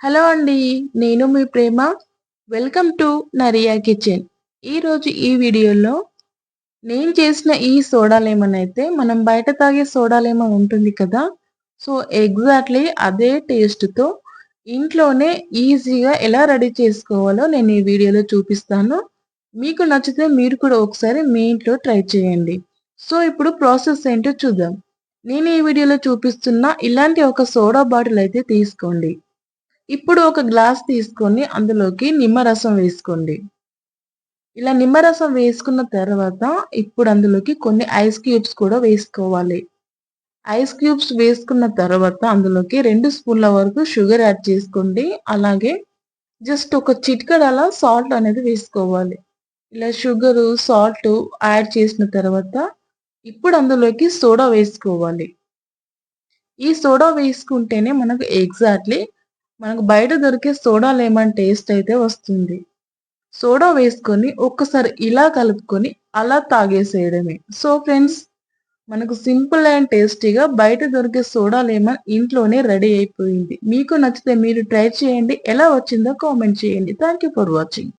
Hello అండి నేను మీ Prema. Welcome to Nariya kitchen. ఈరోజు ఈ వీడియోలో నేను చేసిన ఈ సోడా లెమన్ అయితే మనం బయట తాగే సోడా లెమన్ ఉంటుంది కదా సో ఎగ్జాక్ట్లీ అదే టేస్ట్తో ఇంట్లోనే ఈజీగా ఎలా రెడీ చేసుకోవాలో నేను ఈ వీడియోలో చూపిస్తాను. మీకు నచ్చితే మీరు కూడా ఒకసారి మీ ఇంట్లో ట్రై చేయండి. సో ఇప్పుడు ప్రాసెస్ ఏంటో చూద్దాం. నేను ఈ వీడియోలో చూపిస్తున్న ఇలాంటి ఒక సోడా బాటిల్ అయితే తీసుకోండి. ఇప్పుడు ఒక గ్లాస్ తీసుకొని అందులోకి నిమ్మరసం వేసుకోండి. ఇలా నిమ్మరసం వేసుకున్న తర్వాత ఇప్పుడు అందులోకి కొన్ని ఐస్ క్యూబ్స్ కూడా వేసుకోవాలి. ఐస్ క్యూబ్స్ వేసుకున్న తర్వాత అందులోకి రెండు స్పూన్ల వరకు షుగర్ యాడ్ చేసుకోండి. అలాగే జస్ట్ ఒక చిటికడ అలా సాల్ట్ అనేది వేసుకోవాలి. ఇలా షుగరు సాల్ట్ యాడ్ చేసిన తర్వాత ఇప్పుడు అందులోకి సోడా వేసుకోవాలి. ఈ సోడా వేసుకుంటేనే మనకు ఎగ్జాక్ట్లీ మనకు బయట దొరికే సోడా లెమన్ టేస్ట్ అయితే వస్తుంది. సోడా వేసుకొని ఒక్కసారి ఇలా కలుపుకొని అలా తాగేసేయడమే. సో ఫ్రెండ్స్ మనకు సింపుల్ అండ్ టేస్టీగా బయట దొరికే సోడా లెమన్ ఇంట్లోనే రెడీ అయిపోయింది. మీకు నచ్చితే మీరు ట్రై చేయండి. ఎలా వచ్చిందో కామెంట్ చేయండి. Thank for watching.